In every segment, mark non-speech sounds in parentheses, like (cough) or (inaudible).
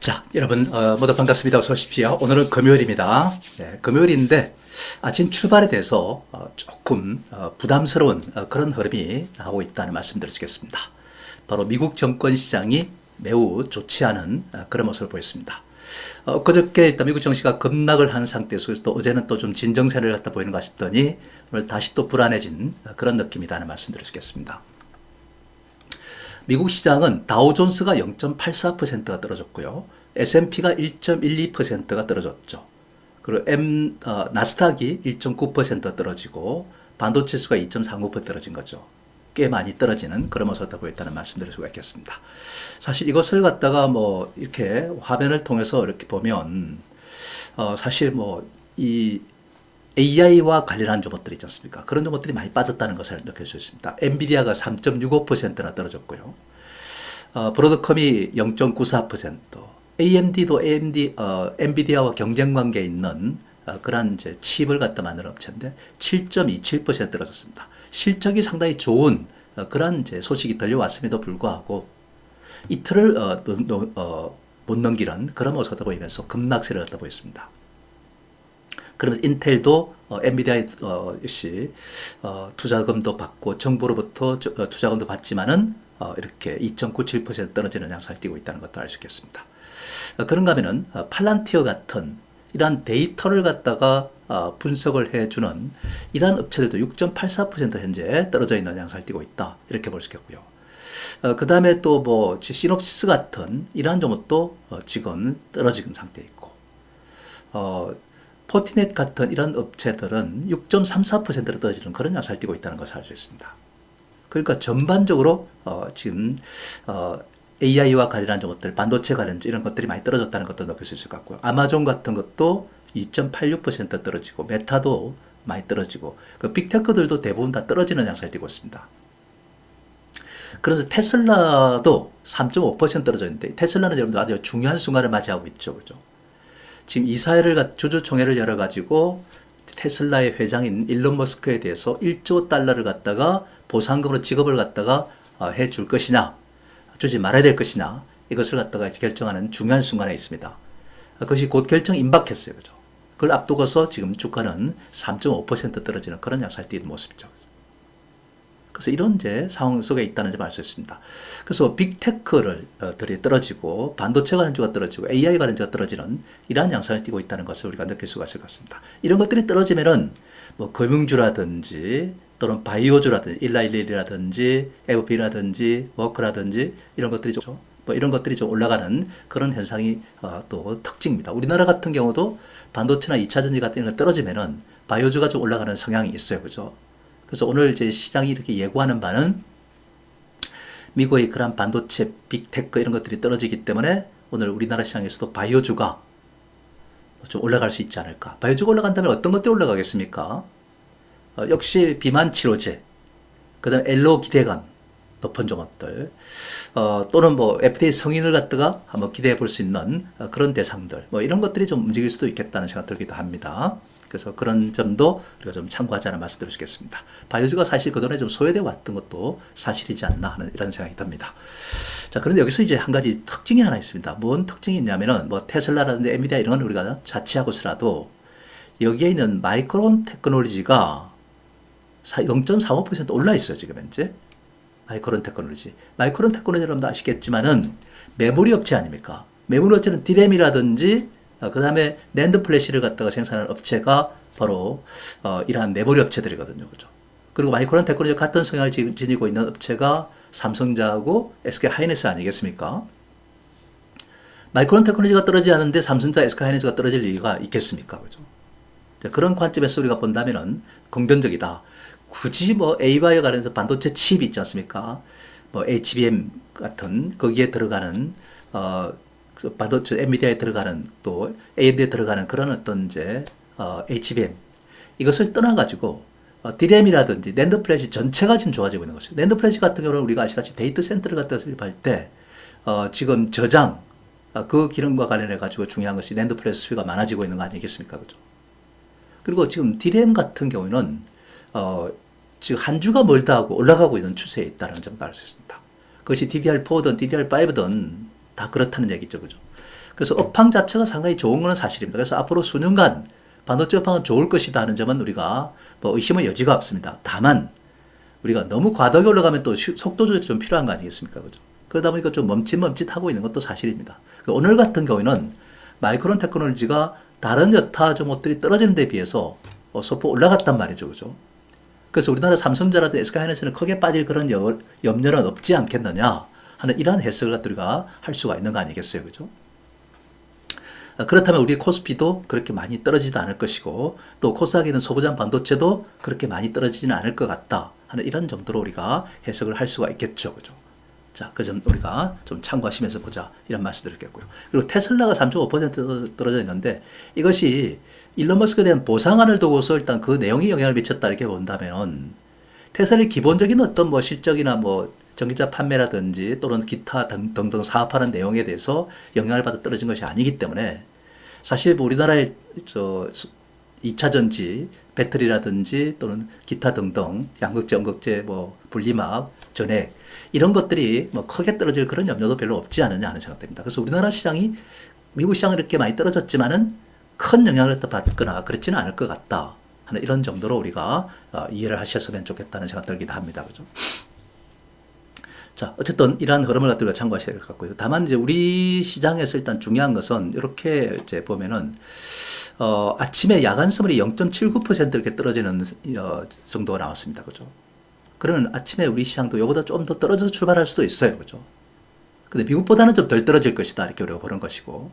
자, 여러분 어, 모두 반갑습니다. 어서 오십시오. 오늘은 금요일입니다. 네, 금요일인데 아침 출발에 대해서 어, 조금 어, 부담스러운 어, 그런 흐름이 나오고 있다는 말씀드릴 수 있겠습니다. 바로 미국 정권 시장이 매우 좋지 않은 어, 그런 모습을 보였습니다. 어, 그저께 일단 미국 정시가 급락을 한 상태에서 또 어제는 또 좀 진정세를 갖다 보이는가 싶더니 오늘 다시 또 불안해진 어, 그런 느낌이라는 말씀드릴 수 있겠습니다. 미국 시장은 다우존스가 0.84%가 떨어졌고요. S&P가 1.12%가 떨어졌죠. 그리고 M 어, 나스닥이 1.9% 떨어지고 반도체 수가 2.39% 떨어진 거죠. 꽤 많이 떨어지는 그런 모습을 보였다는 말씀드릴 수가 있겠습니다. 사실 이것을 갖다가 뭐 이렇게 화면을 통해서 이렇게 보면 어, 사실 뭐 이 AI와 관련한 종목들이 있지 않습니까? 그런 종목들이 많이 빠졌다는 것을 느낄 수 있습니다. 엔비디아가 3.65%나 떨어졌고요. 어, 브로드컴이 0.94%, AMD도 AMD, 어, 엔비디아와 경쟁 관계에 있는 어, 그러한 이제 칩을 갖다 만드는 업체인데 7.27% 떨어졌습니다. 실적이 상당히 좋은 어, 그러한 이제 소식이 들려왔음에도 불구하고 이틀을 어, 노- 노- 어, 못 넘기는 그런 모습을 보이면서 급락세를 갖다 보였습니다. 그러면서 인텔도 어, 엔비디아의 어, 역시 어, 투자금도 받고 정부로부터 저- 어, 투자금도 받지만은 어, 이렇게 2.97% 떨어지는 양상을 띠고 있다는 것도 알 수 있겠습니다. 어, 그런가 하면은 어, 팔란티어 같은 이러한 데이터를 갖다가 어, 분석을 해주는 이러한 업체들도 6.84% 현재 떨어져 있는 양상을 띠고 있다 이렇게 볼 수 있겠고요. 어, 그 다음에 또 뭐 시놉시스 같은 이러한 종목도 어, 지금 떨어지는 상태에 있고 어, 포티넷 같은 이런 업체들은 6.34%로 떨어지는 그런 양상을 띠고 있다는 것을 알 수 있습니다. 그러니까 전반적으로 어, 지금 어, AI와 관련한 종목들, 반도체 관련 이런 것들이 많이 떨어졌다는 것도 느낄 수 있을 것 같고요. 아마존 같은 것도 2.86% 떨어지고 메타도 많이 떨어지고 그 빅테크들도 대부분 다 떨어지는 양상을 띠고 있습니다. 그러면서 테슬라도 3.5% 떨어져 있는데 테슬라는 여러분들 아주 중요한 순간을 맞이하고 있죠. 그죠? 지금 이사회를 갖- 주주총회를 열어 가지고 테슬라의 회장인 일론 머스크에 대해서 1조 달러를 갖다가 보상금으로 지급을 갖다가 어, 해줄 것이냐 주지 말아야 될 것이냐 이것을 갖다가 결정하는 중요한 순간에 있습니다. 어, 그것이 곧 결정 임박했어요. 그죠? 그걸 앞두고서 지금 주가는 3.5% 떨어지는 그런 양상을 띠는 모습이죠. 그래서 이런 이제 상황 속에 있다는 점을 알 수 있습니다. 그래서 빅테크를 어, 들이 떨어지고 반도체 관련주가 떨어지고 AI 관련주가 떨어지는 이러한 양상을 띠고 있다는 것을 우리가 느낄 수가 있을 것 같습니다. 이런 것들이 떨어지면은 뭐 금융주라든지 또는 바이오주라든지 일라일리라든지 에브피라든지 워크라든지 이런 것들이 좀 뭐 이런 것들이 좀 올라가는 그런 현상이 어, 또 특징입니다. 우리나라 같은 경우도 반도체나 2차 전지 같은 거 떨어지면은 바이오주가 좀 올라가는 성향이 있어요. 그죠? 그래서 오늘 이제 시장이 이렇게 예고하는 바는 미국의 그런 반도체, 빅테크 이런 것들이 떨어지기 때문에 오늘 우리나라 시장에서도 바이오주가 좀 올라갈 수 있지 않을까. 바이오주가 올라간다면 어떤 것들이 올라가겠습니까? 어, 역시 비만 치료제, 그 다음에 엘로 기대감 높은 종업들, 어, 또는 뭐 FDA 성인을 갖다가 한번 기대해 볼 수 있는 어, 그런 대상들, 뭐 이런 것들이 좀 움직일 수도 있겠다는 생각 들기도 합니다. 그래서 그런 점도 우리가 좀 참고하자는 말씀 드리겠습니다. 바이오주가 사실 그동안에 좀 소외되어 왔던 것도 사실이지 않나 하는 이런 생각이 듭니다. 자, 그런데 여기서 이제 한 가지 특징이 하나 있습니다. 뭔 특징이 있냐면은 뭐 테슬라라든지 엔비디아 이런 건 우리가 자취하고서라도 여기에 있는 마이크론 테크놀로지가 0.45% 올라 있어요, 지금 현재. 마이크론 테크놀로지. 마이크론 테크놀로지 여러분도 아시겠지만은 메모리 업체 아닙니까? 메모리 업체는 디램이라든지 그 다음에 낸드 플래시를 갖다가 생산하는 업체가 바로 어, 이러한 메모리 업체들이거든요. 그죠? 그리고 마이크론 테크놀로지 같은 성향을 지- 지니고 있는 업체가 삼성자하고 SK 하이닉스 아니겠습니까? 마이크론 테크놀로지가 떨어지지 않는데 삼성자 SK 하이닉스가 떨어질 이유가 있겠습니까? 그죠? 자, 그런 관점에서 우리가 본다면은 긍정적이다. 굳이 뭐 A바이오 관련해서 반도체 칩 있지 않습니까? 뭐 HBM 같은 거기에 들어가는 어그 반도체 엔비디아에 들어가는 또 AMD에 들어가는 그런 어떤 이제 어 HBM 이것을 떠나 가지고 어, 디램이라든지 낸드 플래시 전체가 지금 좋아지고 있는 것이죠. 낸드 플래시 같은 경우는 우리가 아시다시피 데이터 센터를 갖다 설립할 때 어, 지금 저장 어, 그 기능과 관련해 가지고 중요한 것이 낸드 플래시 수요가 많아지고 있는 거 아니겠습니까? 그죠? 그리고 지금 디램 같은 경우는 어, 지금 한 주가 멀다 하고 올라가고 있는 추세에 있다는 점도 알수 있습니다. 그것이 DDR4든 DDR5든 다 그렇다는 얘기죠. 그죠? 그래서 업황 자체가 상당히 좋은 것은 사실입니다. 그래서 앞으로 수년간 반도체 업황은 좋을 것이다 하는 점은 우리가 뭐 의심의 여지가 없습니다. 다만 우리가 너무 과도하게 올라가면 또 쉬- 속도 조절이 좀 필요한 거 아니겠습니까? 그죠? 그러다 보니까 좀 멈칫멈칫하고 있는 것도 사실입니다. 그 오늘 같은 경우에는 마이크론 테크놀로지가 다른 여타 종목들이 떨어지는 데 비해서 어, 소폭 올라갔단 말이죠. 그죠? 그래서 우리나라 삼성전자라든 SK하이닉스는 크게 빠질 그런 여- 염려는 없지 않겠느냐 하는 이러한 해석을 우리가 할 수가 있는 거 아니겠어요. 그죠? 아, 그렇다면 우리 코스피도 그렇게 많이 떨어지지도 않을 것이고 또 코스닥에는 소부장 반도체도 그렇게 많이 떨어지지는 않을 것 같다 하는 이런 정도로 우리가 해석을 할 수가 있겠죠. 그죠? 자, 그 점 우리가 좀 참고하시면서 보자. 이런 말씀 드리겠고요. 그리고 테슬라가 3.5% 떨어져 있는데 이것이 일론 머스크에 대한 보상안을 두고서 일단 그 내용이 영향을 미쳤다 이렇게 본다면 테슬라의 기본적인 어떤 뭐 실적이나 뭐 전기차 판매라든지 또는 기타 등, 등등 사업하는 내용에 대해서 영향을 받아 떨어진 것이 아니기 때문에 사실 뭐 우리나라의 저 2차 전지, 배터리라든지 또는 기타 등등 양극재, 음극재, 뭐 분리막, 전액 이런 것들이 뭐 크게 떨어질 그런 염려도 별로 없지 않느냐 하는 생각됩니다. 그래서 우리나라 시장이 미국 시장이 이렇게 많이 떨어졌지만은 큰 영향을 받거나 그렇지는 않을 것 같다 하는 이런 정도로 우리가 어, 이해를 하셨으면 좋겠다는 생각 들기도 합니다. 그죠? 자, 어쨌든 이러한 흐름을 갖다가 참고하셔야 될 것 같고요. 다만 이제 우리 시장에서 일단 중요한 것은 이렇게 이제 보면은 어, 아침에 야간 선물이 0.79% 이렇게 떨어지는 어, 정도가 나왔습니다. 그죠? 그러면 아침에 우리 시장도 이보다 좀 더 떨어져서 출발할 수도 있어요. 그죠? 근데 미국보다는 좀 덜 떨어질 것이다. 이렇게 우리가 보는 것이고,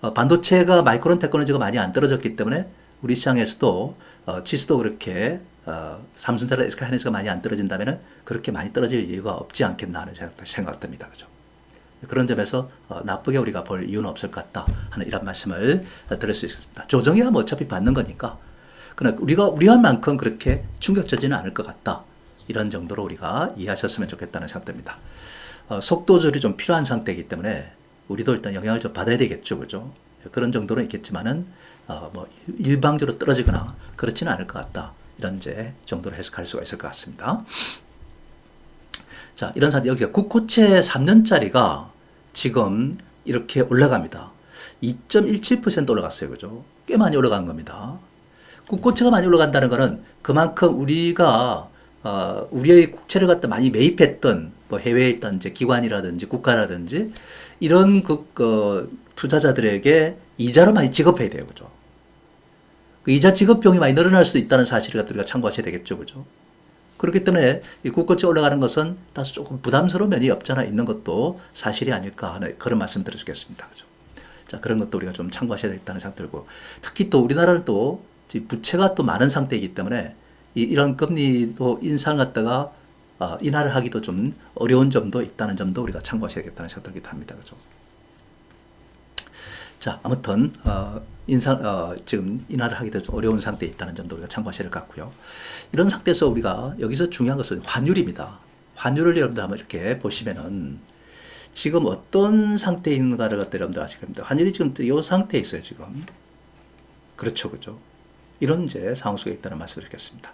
어, 반도체가 마이크론 테크놀로지가 많이 안 떨어졌기 때문에 우리 시장에서도 어, 지수도 그렇게 어, 삼성전자, SK하이닉스가 많이 안 떨어진다면 그렇게 많이 떨어질 이유가 없지 않겠나 하는 생각, 생각됩니다. 그죠? 그런 점에서 어, 나쁘게 우리가 볼 이유는 없을 것 같다 하는 이런 말씀을 어, 드릴 수 있습니다. 조정이야 뭐 어차피 받는 거니까. 그러나 우리가 우려한 만큼 그렇게 충격적이지는 않을 것 같다. 이런 정도로 우리가 이해하셨으면 좋겠다는 생각됩니다. 어, 속도 조절이 좀 필요한 상태이기 때문에 우리도 일단 영향을 좀 받아야 되겠죠, 그죠? 그런 정도는 있겠지만은 어, 뭐 일방적으로 떨어지거나 그렇지는 않을 것 같다. 이런 이제 정도로 해석할 수가 있을 것 같습니다. 자, 이런 상태 여기가 국고채 3년짜리가 지금 이렇게 올라갑니다. 2.17% 올라갔어요. 그죠? 꽤 많이 올라간 겁니다. 국고채가 많이 올라간다는 것은 그만큼 우리가 어, 우리의 국채를 갖다 많이 매입했던 뭐 해외에 있던 이제 기관이라든지 국가라든지 이런 그, 그 투자자들에게 이자를 많이 지급해야 돼요. 그죠? 그 이자 지급 비용이 많이 늘어날 수도 있다는 사실을 우리가 참고하셔야 되겠죠. 그죠? 그렇기 때문에 이 국고채 올라가는 것은 다소 조금 부담스러운 면이 없잖아 있는 것도 사실이 아닐까 하는 그런 말씀 드려주겠습니다. 그죠? 자, 그런 것도 우리가 좀 참고하셔야 되겠다는 생각 들고 특히 또 우리나라는 또 부채가 또 많은 상태이기 때문에 이, 이런 금리도 인상을 갖다가 어, 인하를 하기도 좀 어려운 점도 있다는 점도 우리가 참고하셔야겠다는 생각 들기도 합니다. 그죠? 자, 아무튼 어, 인상 어, 지금 인하를 하기도 좀 어려운 상태에 있다는 점도 우리가 참고하셔야 될 것 같고요. 이런 상태에서 우리가 여기서 중요한 것은 환율입니다. 환율을 여러분들 한번 이렇게 보시면은 지금 어떤 상태에 있는가를 여러분들 아실 겁니다. 환율이 지금 이 상태에 있어요, 지금. 그렇죠, 그죠? 이런 이제 상황 속에 있다는 말씀을 드리겠습니다.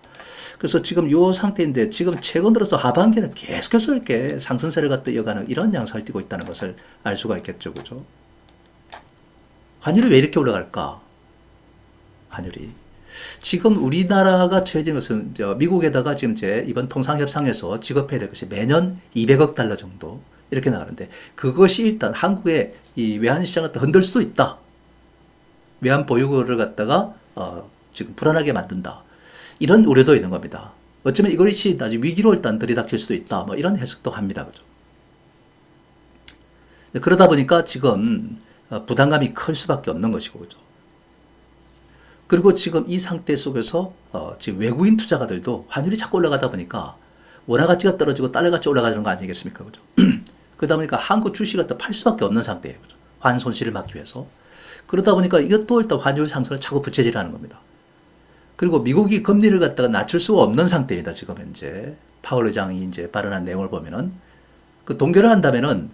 그래서 지금 이 상태인데 지금 최근 들어서 하반기는 계속해서 이렇게 상승세를 갖다 이어가는 이런 양상을 띠고 있다는 것을 알 수가 있겠죠, 그죠? 환율이 왜 이렇게 올라갈까? 환율이. 지금 우리나라가 처해진 것은 저 미국에다가 지금 제 이번 통상협상에서 지급해야 될 것이 매년 200억 달러 정도 이렇게 나가는데 그것이 일단 한국의 이 외환 시장을 또 흔들 수도 있다. 외환 보유고를 갖다가 어, 지금 불안하게 만든다. 이런 우려도 있는 겁니다. 어쩌면 이것이 나중에 위기로 일단 들이닥칠 수도 있다. 뭐 이런 해석도 합니다. 그죠? 그러다 보니까 지금 어, 부담감이 클 수밖에 없는 것이고, 그죠? 그리고 지금 이 상태 속에서 어, 지금 외국인 투자가들도 환율이 자꾸 올라가다 보니까 원화 가치가 떨어지고 달러 가치 올라가는 거 아니겠습니까? 그죠? (clears throat) 그러다 보니까 한국 주식을 또팔 수밖에 없는 상태예요. 그죠? 환 손실을 막기 위해서. 그러다 보니까 이것도 일단 환율 상승을 자꾸 부채질하는 겁니다. 그리고 미국이 금리를 갖다가 낮출 수가 없는 상태입니다. 지금 현재 파월 의장이 이제 발언한 내용을 보면은 그 동결을 한다면은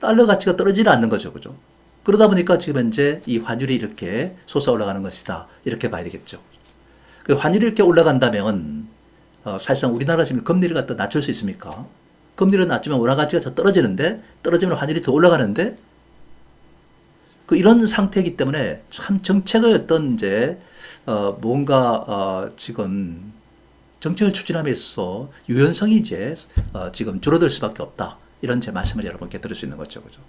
달러 가치가 떨어지지 않는 거죠, 그죠? 그러다 보니까 지금 현재 이 환율이 이렇게 솟아 올라가는 것이다 이렇게 봐야 되겠죠. 그 환율이 이렇게 올라간다면 어, 사실상 우리나라 지금 금리를 갖다 낮출 수 있습니까? 금리를 낮추면 원화 가치가 더 떨어지는데 떨어지면 환율이 더 올라가는데 그 이런 상태이기 때문에 참 정책의 어떤 이제 어 뭔가 어 지금 정책을 추진함에 있어서 유연성이 이제 어 지금 줄어들 수밖에 없다. 이런 제 말씀을 여러분께 들을 수 있는 거죠. 그죠?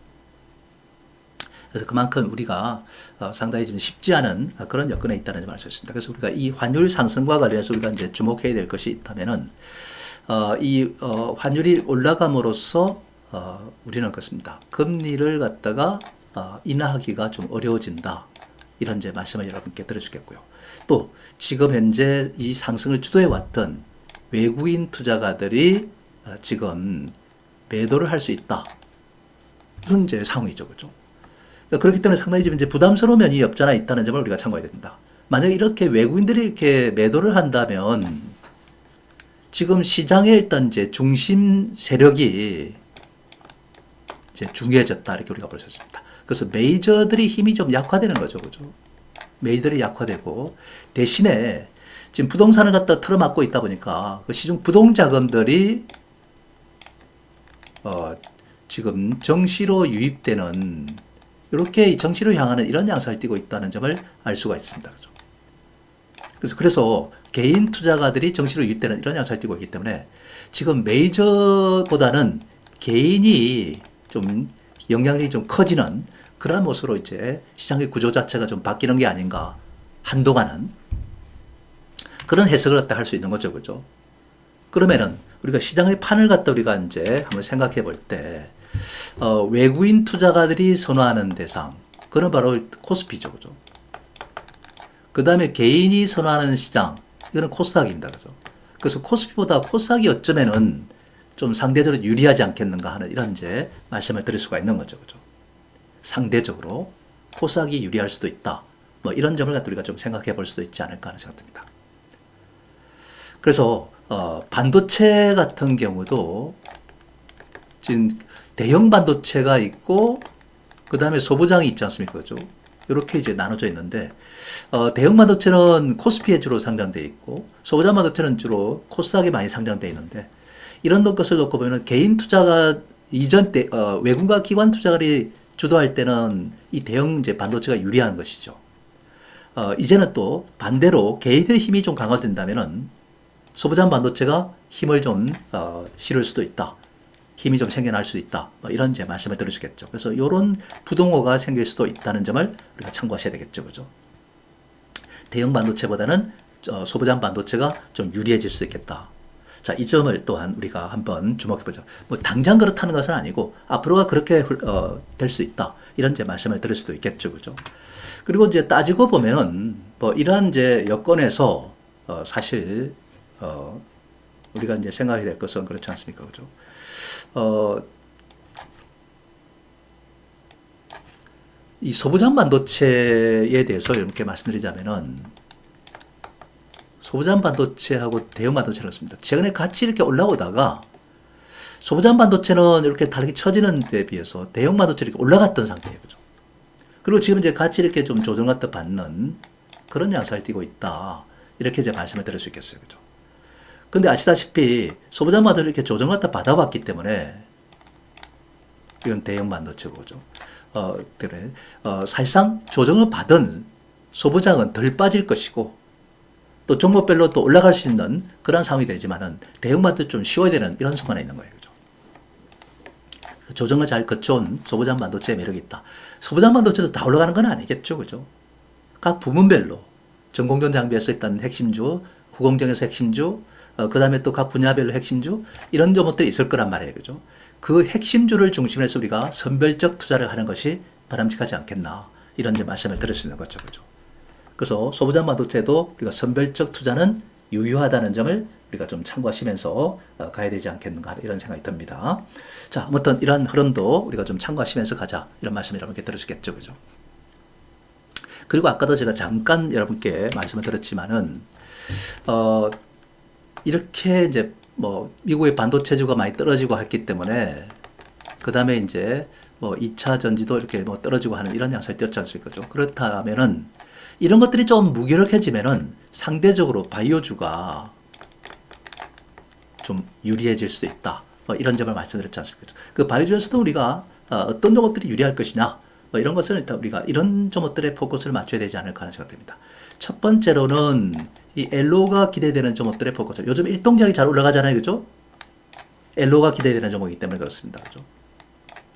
그래서 그만큼 우리가 어, 상당히 좀 쉽지 않은 어, 그런 여건에 있다는 수 있습니다. 그래서 우리가 이 환율 상승과 관련해서 우리가 이제 주목해야 될 것이 있다면은 어, 이 어, 환율이 올라감으로써 어, 우리는 그렇습니다. 금리를 갖다가 어, 인하하기가 좀 어려워진다. 이런 제 말씀을 여러분께 드려주겠고요. 또 지금 현재 이 상승을 주도해 왔던 외국인 투자가들이 어, 지금 매도를 할 수 있다. 이런 상황이죠, 그죠? 그러니까 그렇기 때문에 상당히 좀 이제 부담스러운 면이 없지 않아 있다는 점을 우리가 참고해야 됩니다. 만약 이렇게 외국인들이 이렇게 매도를 한다면 지금 시장에 일단 이제 중심 세력이 이제 중요해졌다 이렇게 우리가 볼 수 있습니다. 그래서 메이저들이 힘이 좀 약화되는 거죠, 그죠? 메이저들이 약화되고 대신에 지금 부동산을 갖다 틀어막고 있다 보니까 그 시중 부동 자금들이 어 지금 정시로 유입되는 이렇게 정시로 향하는 이런 양상을 띠고 있다는 점을 알 수가 있습니다. 그래서 그래서 개인 투자가들이 정시로 유입되는 이런 양상을 띠고 있기 때문에 지금 메이저보다는 개인이 좀 영향력이 좀 커지는 그런 모습으로 이제 시장의 구조 자체가 좀 바뀌는 게 아닌가 한동안은 그런 해석을 갖다 할 수 있는 거죠, 그죠? 그러면은 우리가 시장의 판을 갖다 우리가 이제 한번 생각해 볼 때, 어, 외국인 투자가들이 선호하는 대상, 그는 바로 코스피죠, 그죠? 그 다음에 개인이 선호하는 시장, 이거는 코스닥입니다, 그죠? 그래서 코스피보다 코스닥이 어쩌면은 좀 상대적으로 유리하지 않겠는가 하는 이런 이제 말씀을 드릴 수가 있는 거죠, 그죠? 상대적으로 코스닥이 유리할 수도 있다. 뭐 이런 점을 우리가 좀 생각해 볼 수도 있지 않을까 하는 생각 듭니다. 그래서 어, 반도체 같은 경우도 지금 대형 반도체가 있고 그 다음에 소부장이 있지 않습니까? 그죠? 이렇게 이제 나눠져 있는데 어, 대형 반도체는 코스피에 주로 상장돼 있고 소부장 반도체는 주로 코스닥에 많이 상장돼 있는데 이런 것을 놓고 보면 개인 투자가 이전 때 어, 외국과 기관 투자가들이 주도할 때는 이 대형 이제 반도체가 유리한 것이죠. 어, 이제는 또 반대로 개인의 힘이 좀 강화된다면은 소부장 반도체가 힘을 좀 어, 실을 수도 있다. 힘이 좀 생겨날 수도 있다. 뭐 이런 이제 말씀을 드려주겠죠. 그래서 이런 부동호가 생길 수도 있다는 점을 우리가 참고하셔야 되겠죠, 그죠? 대형 반도체보다는 어, 소부장 반도체가 좀 유리해질 수 있겠다. 자, 이 점을 또한 우리가 한번 주목해 보자. 뭐 당장 그렇다는 것은 아니고 앞으로가 그렇게 어, 될 수 있다. 이런 이제 말씀을 드릴 수도 있겠죠, 그죠? 그리고 이제 따지고 보면은 뭐 이러한 이제 여건에서 어, 사실 어, 우리가 이제 생각해야 될 것은 그렇지 않습니까? 그죠? 어, 이 소부장 반도체에 대해서 이렇게 말씀드리자면은 소부장 반도체하고 대형 반도체는 그렇습니다. 최근에 같이 이렇게 올라오다가 소부장 반도체는 이렇게 다르게 처지는 데 비해서 대형 반도체 이렇게 올라갔던 상태예요. 그죠? 그리고 지금 이제 같이 이렇게 좀 조정 갖다 받는 그런 양상을 띠고 있다. 이렇게 이제 말씀을 드릴 수 있겠어요. 그죠? 근데 아시다시피 소부장마다 이렇게 조정 갖다 받아봤기 때문에 이건 대형 반도체고 죠 어, 때문에 어, 사실상 조정을 받은 소부장은 덜 빠질 것이고 또 종목별로 또 올라갈 수 있는 그런 상황이 되지만은 대형 반도 좀 쉬워야 되는 이런 순간에 있는 거예요. 그죠? 조정을 잘 거쳐온 소부장 반도체의 매력이 있다. 소부장 반도체도 다 올라가는 건 아니겠죠. 그죠? 각 부문별로 전공전 장비에서 일단 핵심주, 후공정에서 핵심주, 어, 그 다음에 또 각 분야별로 핵심주, 이런 점들이 있을 거란 말이에요. 그죠? 그 핵심주를 중심으로 해서 우리가 선별적 투자를 하는 것이 바람직하지 않겠나. 이런 이제 말씀을 드릴 수 있는 거죠. 그죠? 그래서 소부장 반도체도 우리가 선별적 투자는 유효하다는 점을 우리가 좀 참고하시면서 어, 가야 되지 않겠는가 이런 생각이 듭니다. 자, 아무튼 이러한 흐름도 우리가 좀 참고하시면서 가자 이런 말씀 여러분께 들으시겠죠, 그죠? 그리고 아까도 제가 잠깐 여러분께 말씀을 드렸지만은 어, 이렇게 이제 뭐 미국의 반도체주가 많이 떨어지고 했기 때문에 그 다음에 이제 뭐 2차 전지도 이렇게 뭐 떨어지고 하는 이런 양상이 뛰었지 않습니까? 좀 그렇다면은 이런 것들이 좀 무기력해지면은 상대적으로 바이오주가 좀 유리해질 수 있다. 뭐 이런 점을 말씀드렸지 않습니까? 그 바이오주에서도 우리가 어, 어떤 종목들이 유리할 것이냐 뭐 이런 것을 일단 우리가 이런 점들에 포커스를 맞춰야 되지 않을까 하는 생각이 듭니다. 첫 번째로는 이 엘로가 기대되는 종목들의 포커스. 요즘 일동작이 잘 올라가잖아요. 그죠? 엘로가 기대되는 종목이기 때문에 그렇습니다. 그죠?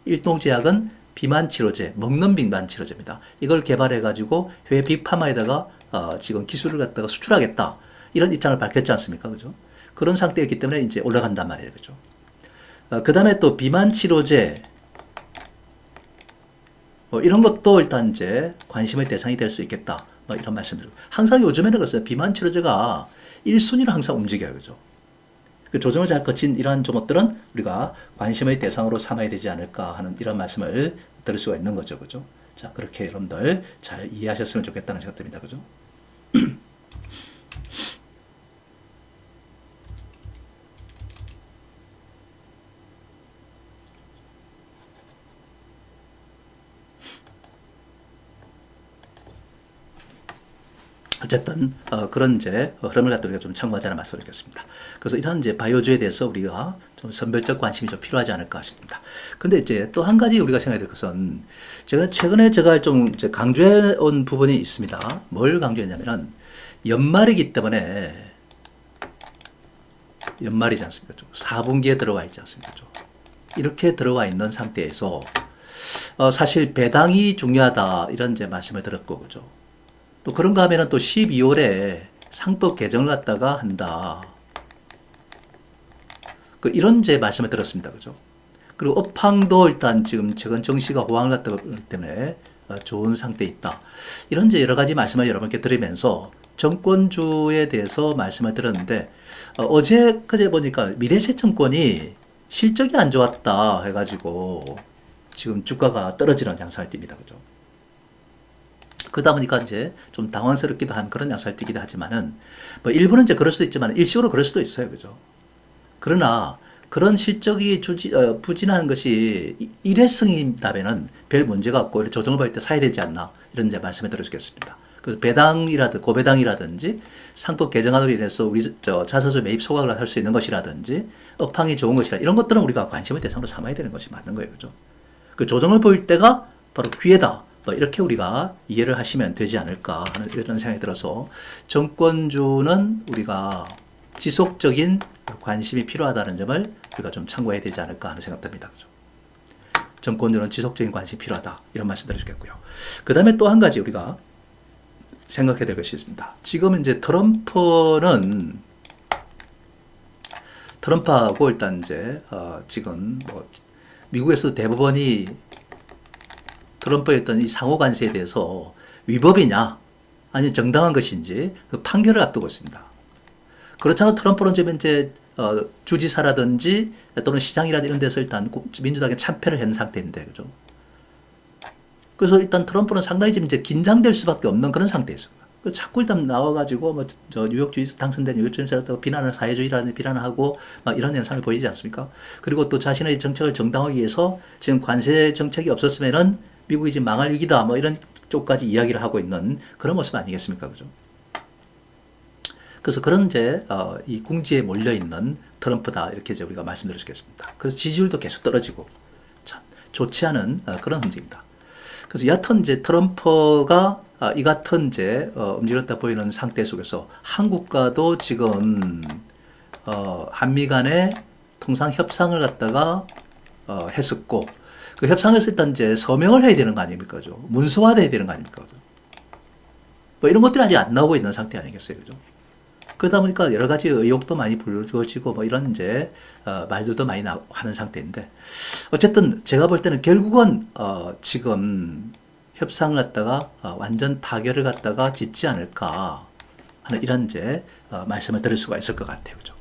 일동제약은 비만 치료제, 먹는 비만 치료제입니다. 이걸 개발해 가지고 해외 빅파마에다가 어, 지금 기술을 갖다가 수출하겠다. 이런 입장을 밝혔지 않습니까? 그죠? 그런 상태였기 때문에 이제 올라간단 말이에요. 그죠? 어, 그 다음에 또 비만 치료제, 뭐 이런 것도 일단 이제 관심의 대상이 될 수 있겠다. 뭐 이런 말씀들. 항상 요즘에는 그랬어요. 비만 치료제가 1순위로 항상 움직여요. 그죠? 그 조정을 잘 거친 이러한 종목들은 우리가 관심의 대상으로 삼아야 되지 않을까 하는 이런 말씀을 들을 수가 있는 거죠. 그죠? 자, 그렇게 여러분들 잘 이해하셨으면 좋겠다는 생각 듭니다. 그죠? (clears throat) 어쨌든 어, 그런 이제 흐름을 갖다 우리가 좀 참고하자는 말씀을 드리겠습니다. 그래서 이런 이제 바이오주에 대해서 우리가 좀 선별적 관심이 좀 필요하지 않을까 싶습니다. 근데 이제 또 한 가지 우리가 생각해야 될 것은 제가 최근에 제가 좀 강조해 온 부분이 있습니다. 뭘 강조했냐면은 연말이기 때문에 연말이지 않습니까? 좀 4분기에 들어와 있지 않습니까? 좀 이렇게 들어와 있는 상태에서 어, 사실 배당이 중요하다 이런 이제 말씀을 드렸고 그죠? 또 그런가 하면은 또 12월에 상법 개정을 갖다가 한다. 그 이런 제 말씀을 들었습니다. 그죠? 그리고 업황도 일단 지금 최근 정시가 호황을 그렇기 때문에 어, 좋은 상태에 있다. 이런 이제 여러 가지 말씀을 여러분께 드리면서 정권주에 대해서 말씀을 드렸는데 어, 제 그제 보니까 미래세증권이 실적이 안 좋았다 해가지고 지금 주가가 떨어지는 양상을 띱니다. 그죠? 그러다 보니까 이제 좀 당황스럽기도 한 그런 양상을 띠기도 하지만은 뭐 일부는 이제 그럴 수도 있지만 일시적으로 그럴 수도 있어요. 그죠? 그러나 그런 실적이 주지, 어, 부진한 것이 이- 일회성이라면은 별 문제가 없고 조정을 받을 때 사야 되지 않나 이런 이제 말씀을 드려주겠습니다. 그래서 배당이라든 고배당이라든지 상법 개정안으로 인해서 우리 저 자사주 매입 소각을 할 수 있는 것이라든지 업황이 좋은 것이라 이런 것들은 우리가 관심의 대상으로 삼아야 되는 것이 맞는 거예요. 그죠? 그 조정을 보일 때가 바로 기회다. 뭐 이렇게 우리가 이해를 하시면 되지 않을까 하는 이런 생각이 들어서 정권주는 우리가 지속적인 관심이 필요하다는 점을 우리가 좀 참고해야 되지 않을까 하는 생각 듭니다. 정권주는 지속적인 관심이 필요하다. 이런 말씀 드리겠고요. 그 다음에 또 한 가지 우리가 생각해야 될 것이 있습니다. 지금 이제 트럼프는 트럼프하고 일단 이제 어 지금 뭐 미국에서 대법원이 트럼프의 어떤 이 상호 관세에 대해서 위법이냐 아니면 정당한 것인지 그 판결을 앞두고 있습니다. 그렇잖아 트럼프는 지금 이제 어, 주지사라든지 또는 시장이라든지 이런 데서 일단 고- 민주당에 참패를 한 상태인데 그죠? 그래서 일단 트럼프는 상당히 지금 이제 긴장될 수밖에 없는 그런 상태였습니다. 그 자꾸 일단 나와가지고 뭐 저 뉴욕주에서 당선된 뉴욕 주인사라고 비난을 사회주의라는 비난을 하고 막 이런 현상을 보이지 않습니까? 그리고 또 자신의 정책을 정당하기 위해서 지금 관세 정책이 없었으면은 미국이 지금 망할 위기다 뭐 이런 쪽까지 이야기를 하고 있는 그런 모습 아니겠습니까? 그죠? 그래서 그런 이제 어, 이 궁지에 몰려 있는 트럼프다 이렇게 이제 우리가 있겠습니다. 그래서 지지율도 계속 떨어지고 참 좋지 않은 어, 그런 움직입니다. 그래서 여하튼 이제 트럼프가 아, 이 같은 이제 어, 움직였다 보이는 상태 속에서 한국과도 지금 어, 한미 간의 통상 협상을 갖다가 어, 했었고 그 협상에서 일단 이제 서명을 해야 되는 거 아닙니까? 죠 문서화돼야 되는 거 아닙니까? 그죠? 뭐 이런 것들이 아직 안 나오고 있는 상태 아니겠어요? 그죠? 그러다 보니까 여러 가지 의혹도 많이 불거지고 뭐 이런 이제 어, 말들도 많이 나, 하는 상태인데 어쨌든 제가 볼 때는 결국은 어, 지금 협상을 갖다가 어, 완전 타결을 갖다가 짓지 않을까 하는 이런 이제 어, 말씀을 드릴 수가 있을 것 같아요. 그죠?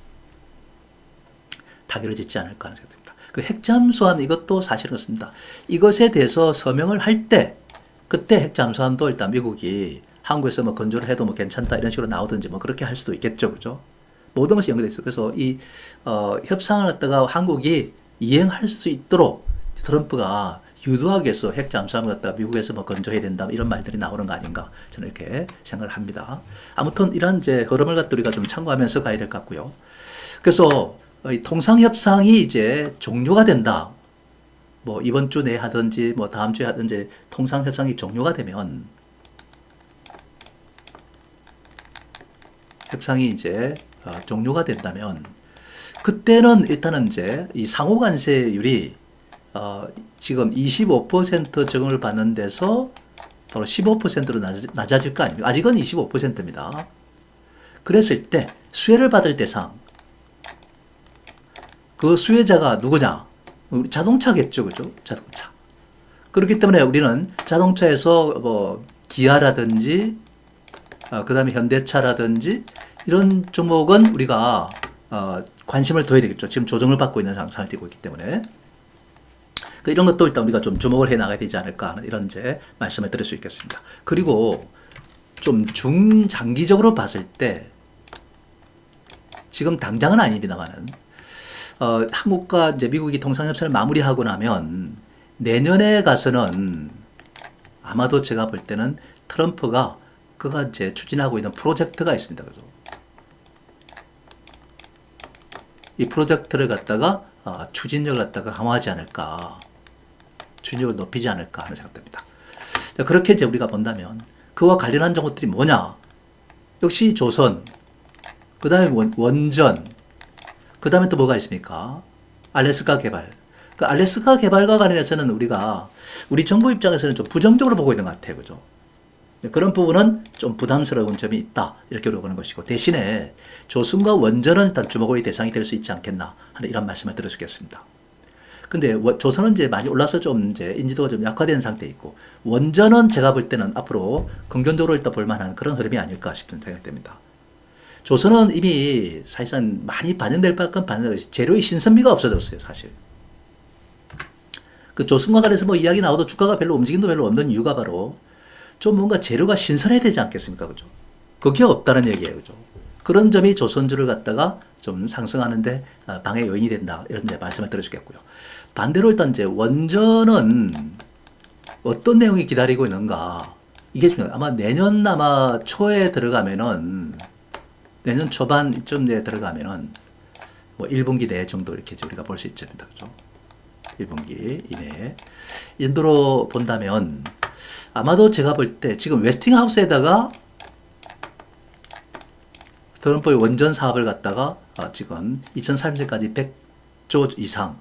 타결을 짓지 않을까 하는 생각입니다. 그 핵잠수함 이것도 사실은 그렇습니다. 이것에 대해서 서명을 할 때 그때 핵잠수함도 일단 미국이 한국에서 뭐 건조를 해도 뭐 괜찮다 이런 식으로 나오든지 뭐 그렇게 할 수도 있겠죠. 그죠? 모든 것이 연결돼 있어요. 그래서 이 어, 협상을 갖다가 한국이 이행할 수 있도록 트럼프가 유도하기 위해서 핵 잠수함을 갖다가 미국에서 뭐 건조해야 된다 이런 말들이 나오는 거 아닌가 저는 이렇게 생각을 합니다. 아무튼 이런 이제 흐름을 갖다 우리가 좀 참고하면서 가야 될 것 같고요. 그래서 이 통상 협상이 이제 종료가 된다. 뭐 이번 주 내에 하든지 뭐 다음 주에 하든지 통상 협상이 종료가 되면 협상이 이제 어, 종료가 된다면 그때는 일단은 이제 이 상호 관세율이 어, 지금 25% 적용을 받는 데서 바로 15%로 낮아질 거 아닙니까? 아직은 25%입니다. 그랬을 때 수혜를 받을 대상 그 수혜자가 누구냐? 자동차겠죠, 그죠? 자동차. 그렇기 때문에 우리는 자동차에서 뭐 기아라든지 어, 그 다음에 현대차라든지 이런 종목은 우리가 어, 관심을 둬야 되겠죠. 지금 조정을 받고 있는 상황을 띄고 있기 때문에. 그 이런 것도 일단 우리가 좀 주목을 해 나가야 되지 않을까 하는 이런 이제 말씀을 드릴 수 있겠습니다. 그리고 좀 중장기적으로 봤을 때 지금 당장은 아닙니다만은 어, 한국과 이제 미국이 통상협상을 마무리하고 나면 내년에 가서는 아마도 제가 볼 때는 트럼프가 그가 이제 추진하고 있는 프로젝트가 있습니다. 그죠? 이 프로젝트를 갖다가 어, 추진력을 갖다가 강화하지 않을까, 추진력을 높이지 않을까 하는 생각됩니다. 자, 그렇게 이제 우리가 본다면 그와 관련한 정보들이 뭐냐? 역시 조선, 그 다음에 원전, 그 다음에 또 뭐가 있습니까? 알래스카 개발. 그 알래스카 개발과 관련해서는 우리가 우리 정부 입장에서는 좀 부정적으로 보고 있는 것 같아요. 그죠? 그런 부분은 좀 부담스러운 점이 있다. 이렇게 보는 것이고 대신에 조선과 원전은 일단 주목의 대상이 될 수 있지 않겠나 하는 이런 말씀을 드려주겠습니다. 근데 원- 조선은 이제 많이 올라서 좀 이제 인지도가 좀 약화된 상태에 있고 원전은 제가 볼 때는 앞으로 긍정적으로 일단 볼 만한 그런 흐름이 아닐까 싶은 생각이 듭니다. 조선은 이미 사실상 많이 반영될 만큼 반영, 재료의 신선미가 없어졌어요, 사실. 그 조선과 관해서 뭐 이야기 나와도 주가가 별로 움직임도 별로 없는 이유가 바로 좀 뭔가 재료가 신선해야 되지 않겠습니까? 그죠? 그게 없다는 얘기예요. 그죠? 그런 점이 조선주를 갖다가 좀 상승하는데 아, 방해 요인이 된다. 이런 말씀을 드려주겠고요. 반대로 일단 이제 원전은 어떤 내용이 기다리고 있는가. 이게 중요해요. 아마 내년 아마 초에 들어가면은 내년 초반 이쯤 에 들어가면은 뭐 1분기 내 정도 이렇게 우리가 볼 수 있습니다. 그죠? 1분기 이내에. 인도로 본다면 아마도 제가 볼 때 지금 웨스팅하우스에다가 트럼프의 원전 사업을 갖다가 어, 지금 2030년까지 100조 이상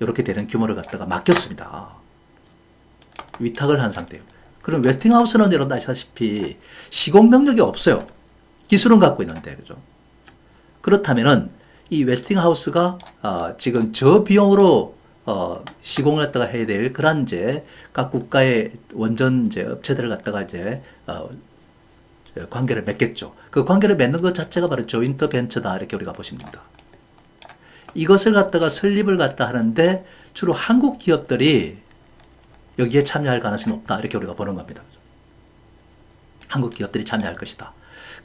이렇게 되는 규모를 갖다가 맡겼습니다. 위탁을 한 상태예요. 그럼 웨스팅하우스는 여러분 아시다시피 시공 능력이 없어요. 기술은 갖고 있는데 그죠? 그렇다면은 이 웨스팅하우스가 어, 지금 저 비용으로 어, 시공을 갖다가 해야 될 그런 이제 각 국가의 원전 이제 업체들을 갖다가 이제 어, 저 관계를 맺겠죠. 그 관계를 맺는 것 자체가 바로 조인트 벤처다 이렇게 우리가 보시면 됩니다. 이것을 갖다가 설립을 갖다 하는데 주로 한국 기업들이 여기에 참여할 가능성이 높다 이렇게 우리가 보는 겁니다. 한국 기업들이 참여할 것이다.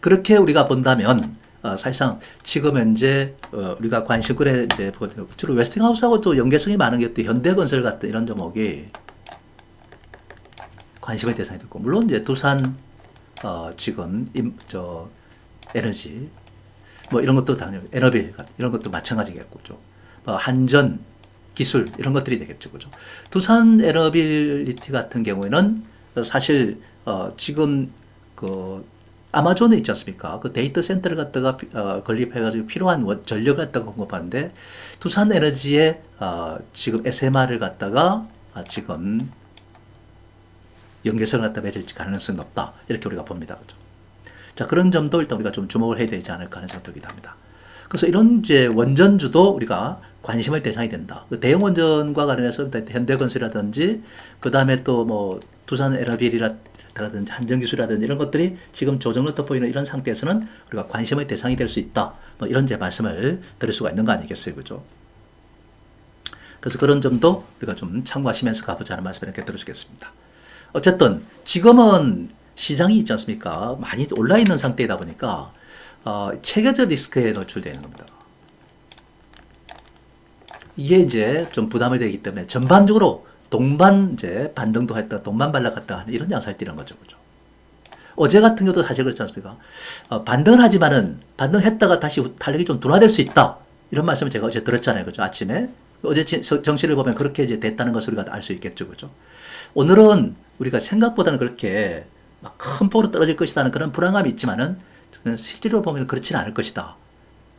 그렇게 우리가 본다면 어, 사실상 지금 현재 어, 우리가 관심권에 이제 보- 주로 웨스팅하우스하고 또 연계성이 많은 게 또 현대건설 같은 이런 종목이 관심의 대상이 됐고 물론 이제 두산 어, 지금 임, 저 에너지 뭐 이런 것도 당연히 에너빌 같은 이런 것도 마찬가지겠고 죠? 어, 한전 기술 이런 것들이 되겠죠 그죠? 두산 에너빌리티 같은 경우에는 사실 어, 지금 그 아마존에 있지 않습니까? 그 데이터 센터를 갖다가 피- 어, 건립해가지고 필요한 원- 전력을 갖다가 공급하는데 두산 에너지에 어, 지금 SMR을 갖다가 아, 지금 연계성을 갖다 맺을 가능성이 높다 이렇게 우리가 봅니다. 그죠? 자 그런 점도 일단 우리가 좀 주목을 해야 되지 않을까 하는 생각이 들기도 합니다. 그래서 이런 이제 원전주도 우리가 관심의 대상이 된다. 그 대형 원전과 관련해서 현대건설이라든지 그 다음에 또 뭐 두산 에너빌이라 든지 한전기술이라든지 이런 것들이 지금 조정을 돋보이는 이런 상태에서는 우리가 관심의 대상이 될 수 있다. 뭐 이런 제 말씀을 드릴 수가 있는 거 아니겠어요, 그죠? 그래서 그런 점도 우리가 좀 참고하시면서 가보자는 말씀을 이렇게 드려주겠습니다. 어쨌든 지금은 시장이 있지 않습니까? 많이 올라 있는 상태이다 보니까 어, 체계적 리스크에 노출되는 겁니다. 이게 이제 좀 부담이 되기 때문에 전반적으로 동반 이제 반등도 했다, 동반 발락했다 이런 양상을 띠는 거죠, 그죠? 어제 같은 경우도 사실 그렇지 않습니까? 어, 반등을 하지만은 반등했다가 다시 탄력이 좀 둔화될 수 있다. 이런 말씀을 제가 어제 들었잖아요, 그죠? 아침에 어제 정시를 보면 그렇게 이제 됐다는 것을 우리가 알 수 있겠죠. 그죠? 오늘은 우리가 생각보다는 그렇게 막 큰 폭으로 떨어질 것이라는 그런 불안감이 있지만은 실제로 보면 그렇지는 않을 것이다.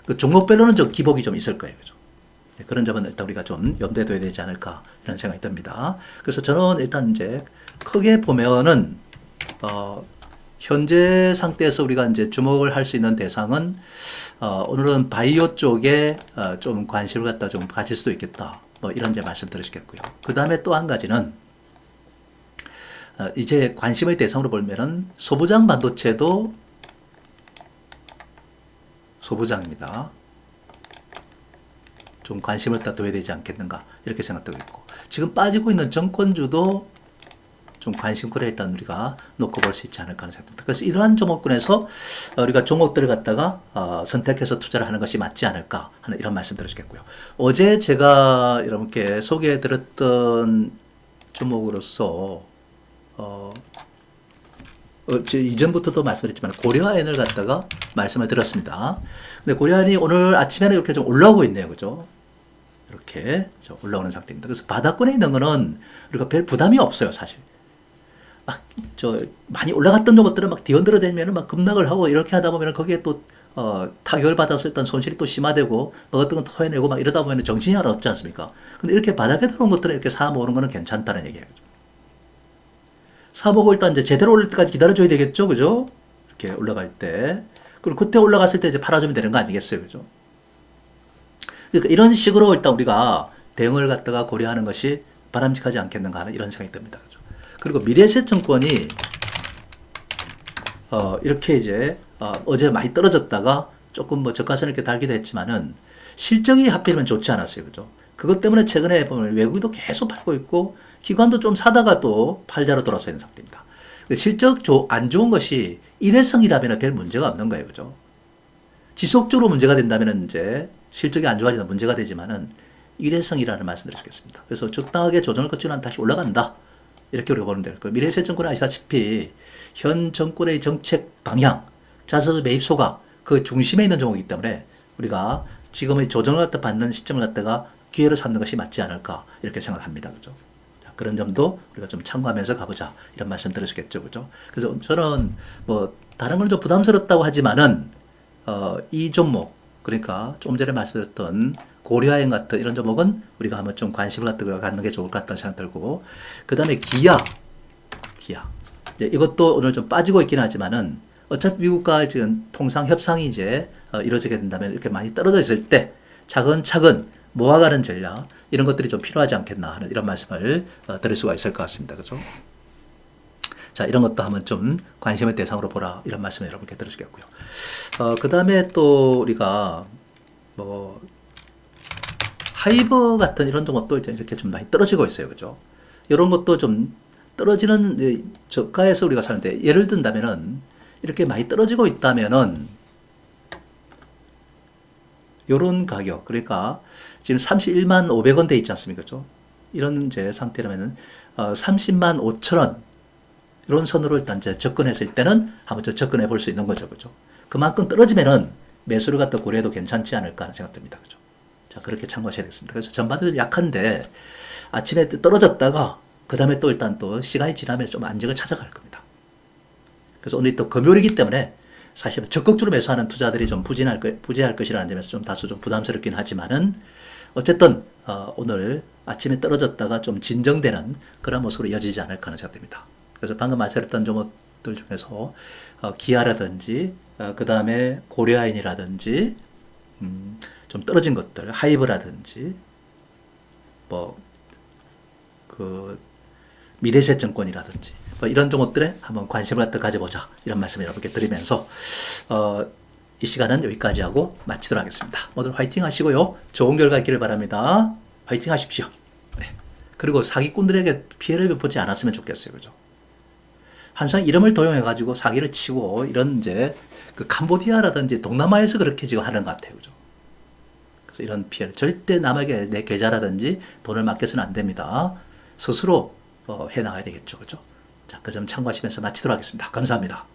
그 종목별로는 좀 기복이 좀 있을 거예요. 그죠? 네, 그런 점은 일단 우리가 좀 염두에 둬야 되지 않을까 이런 생각이 듭니다. 그래서 저는 일단 이제 크게 보면은 어, 현재 상태에서 우리가 이제 주목을 할 수 있는 대상은 어, 오늘은 바이오 쪽에 어, 좀 관심을 갖다 좀 가질 수도 있겠다. 뭐 이런 이제 말씀 드리겠고요. 그 다음에 또 한 가지는 어, 이제 관심의 대상으로 보면은 소부장 반도체도 소부장입니다. 좀 관심을 갖다 둬야 되지 않겠는가 이렇게 생각되고 있고 지금 빠지고 있는 정권주도 좀 관심거리에 일단 우리가 놓고 볼 수 있지 않을까 하는 생각입니다. 그래서 이러한 종목군에서 어, 우리가 종목들을 갖다가 어, 선택해서 투자를 하는 것이 맞지 않을까 하는 이런 말씀 드리겠고요. 어제 제가 여러분께 소개해 드렸던 종목으로서 어, 어, 저 이전부터도 말씀드렸지만 고려아연을 갖다가 말씀을 드렸습니다. 근데 고려아연이 오늘 아침에는 이렇게 좀 올라오고 있네요. 그죠? 이렇게 저 올라오는 상태입니다. 그래서 바닥권에 있는 거는 우리가 별 부담이 없어요, 사실. 막 저 많이 올라갔던 것들은 막 뒤흔들어 대면은 막 급락을 하고 이렇게 하다 보면 거기에 또 어, 타격을 받았을 때 손실이 또 심화되고 먹었던 건 토해내고 막 이러다 보면 정신이 하나 없지 않습니까? 근데 이렇게 바닥에 들어온 것들은 이렇게 사 모으는 거는 괜찮다는 얘기예요. 사보고 일단 이제 제대로 올릴 때까지 기다려줘야 되겠죠, 그죠? 이렇게 올라갈 때. 그리고 그때 올라갔을 때 이제 팔아주면 되는 거 아니겠어요, 그죠? 그러니까 이런 식으로 일단 우리가 대응을 갖다가 고려하는 것이 바람직하지 않겠는가 하는 이런 생각이 듭니다, 그죠? 그리고 미래세증권이 어, 이렇게 이제 어, 제 많이 떨어졌다가 조금 뭐 저가선을 이렇게 달기도 했지만은 실적이 하필이면 좋지 않았어요, 그죠? 그것 때문에 최근에 보면 외국도 계속 팔고 있고 기관도 좀 사다가 또 팔자로 돌아서 있는 상태입니다. 실적 조, 안 좋은 것이 일회성이라면 별 문제가 없는 거예요, 그죠? 지속적으로 문제가 된다면 이제 실적이 안 좋아지는 문제가 되지만은 일회성이라는 말씀드릴 수 있겠습니다. 그래서 적당하게 조정을 거치면 다시 올라간다. 이렇게 우리가 보면 될 거예요. 미래세 정권은 아시다시피 현 정권의 정책 방향, 자사주 매입소가 그 중심에 있는 종목이기 때문에 우리가 지금의 조정을 갖다 받는 시점을 갖다가 기회로 삼는 것이 맞지 않을까 이렇게 생각을 합니다. 그죠? 자, 그런 점도 우리가 좀 참고하면서 가보자 이런 말씀 드리시겠죠. 그죠? 그래서 저는 뭐 다른 건좀 부담스럽다고 하지만은 어, 이 종목 그러니까 좀 전에 말씀드렸던 고려여행 같은 이런 종목은 우리가 한번 좀 관심을 갖다 갖는 게 좋을 것 같다는 생각 들고 그 다음에 기아 기아 이제 이것도 오늘 좀 빠지고 있긴 하지만은 어차피 미국과 지금 통상 협상이 이제 어, 이루어지게 된다면 이렇게 많이 떨어져 있을 때 차근차근 모아가는 전략 이런 것들이 좀 필요하지 않겠나 하는 이런 말씀을 어, 드릴 수가 있을 것 같습니다. 그죠? 자, 이런 것도 한번 좀 관심의 대상으로 보라. 이런 말씀을 여러분께 드리겠고요. 어, 그 다음에 또 우리가 뭐, 하이버 같은 이런 종목도 이제 이렇게 좀 많이 떨어지고 있어요. 그죠? 이런 것도 좀 떨어지는 저가에서 우리가 사는데 예를 든다면은 이렇게 많이 떨어지고 있다면은 요런 가격 그러니까 지금 31만 500원 돼 있지 않습니까? 그죠? 이런 이제 상태라면은 어, 30만 5천 원 이런 선으로 일단 이제 접근했을 때는 한번 저 접근해 볼 수 있는 거죠. 그죠? 그만큼 떨어지면은 매수를 갖다 고려해도 괜찮지 않을까 하는 생각 듭니다. 그죠? 자, 그렇게 참고하셔야 되겠습니다. 그래서 전반적으로 약한데 아침에 떨어졌다가 그 다음에 또 일단 또 시간이 지나면 좀 안정을 찾아갈 겁니다. 그래서 오늘 또 금요일이기 때문에 사실 적극적으로 매수하는 투자들이 좀 부진할 것, 부재할 것이라는 점에서 좀 다소 좀 부담스럽긴 하지만은 어쨌든 어, 오늘 아침에 떨어졌다가 좀 진정되는 그런 모습으로 이어지지 않을까 하는 생각됩니다. 그래서 방금 말씀드렸던 종목들 중에서 어, 기아라든지 어, 그 다음에 고려아인이라든지 음, 좀 떨어진 것들 하이브라든지 뭐 그 미래세증권이라든지 뭐 이런 종목들에 한번 관심을 갖다 가져보자 이런 말씀을 여러분께 드리면서 어, 이 시간은 여기까지 하고 마치도록 하겠습니다. 모두 화이팅 하시고요. 좋은 결과 있기를 바랍니다. 화이팅 하십시오. 네. 그리고 사기꾼들에게 피해를 보지 않았으면 좋겠어요. 그죠? 항상 이름을 도용해가지고 사기를 치고 이런 이제 그 캄보디아라든지 동남아에서 그렇게 지금 하는 것 같아요. 그죠? 그래서 이런 피해를 절대 남에게 내 계좌라든지 돈을 맡겨서는 안 됩니다. 스스로 어, 해 나가야 되겠죠. 그죠? 자, 그 점 참고하시면서 마치도록 하겠습니다. 감사합니다.